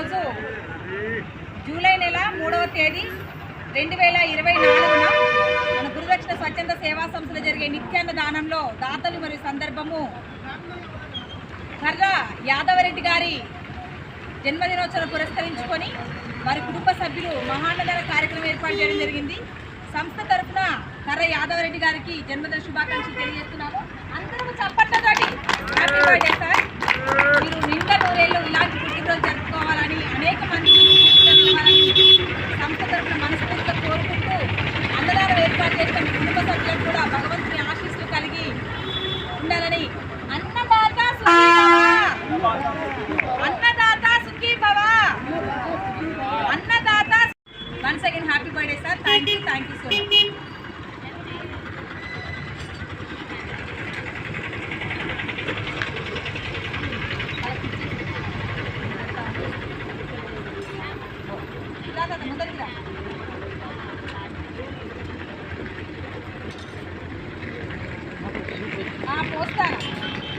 రోజు జూలై నెల మూడవ తేదీ రెండు వేల ఇరవై నాలుగున మన గురుదక్షిణ స్వచ్ఛంద సేవా సంస్థలు జరిగే నిత్యాంద దానంలో దాతలు మరియు సందర్భము. కర్ర యాదవరెడ్డి గారి జన్మదినోత్సవం పురస్కరించుకొని వారి కుటుంబ సభ్యులు మహానగర కార్యక్రమం ఏర్పాటు చేయడం జరిగింది. సంస్థ తరఫున కర్ర యాదవరెడ్డి గారికి జన్మదిన శుభాకాంక్షలు తెలియజేస్తున్నాము. Thank you so much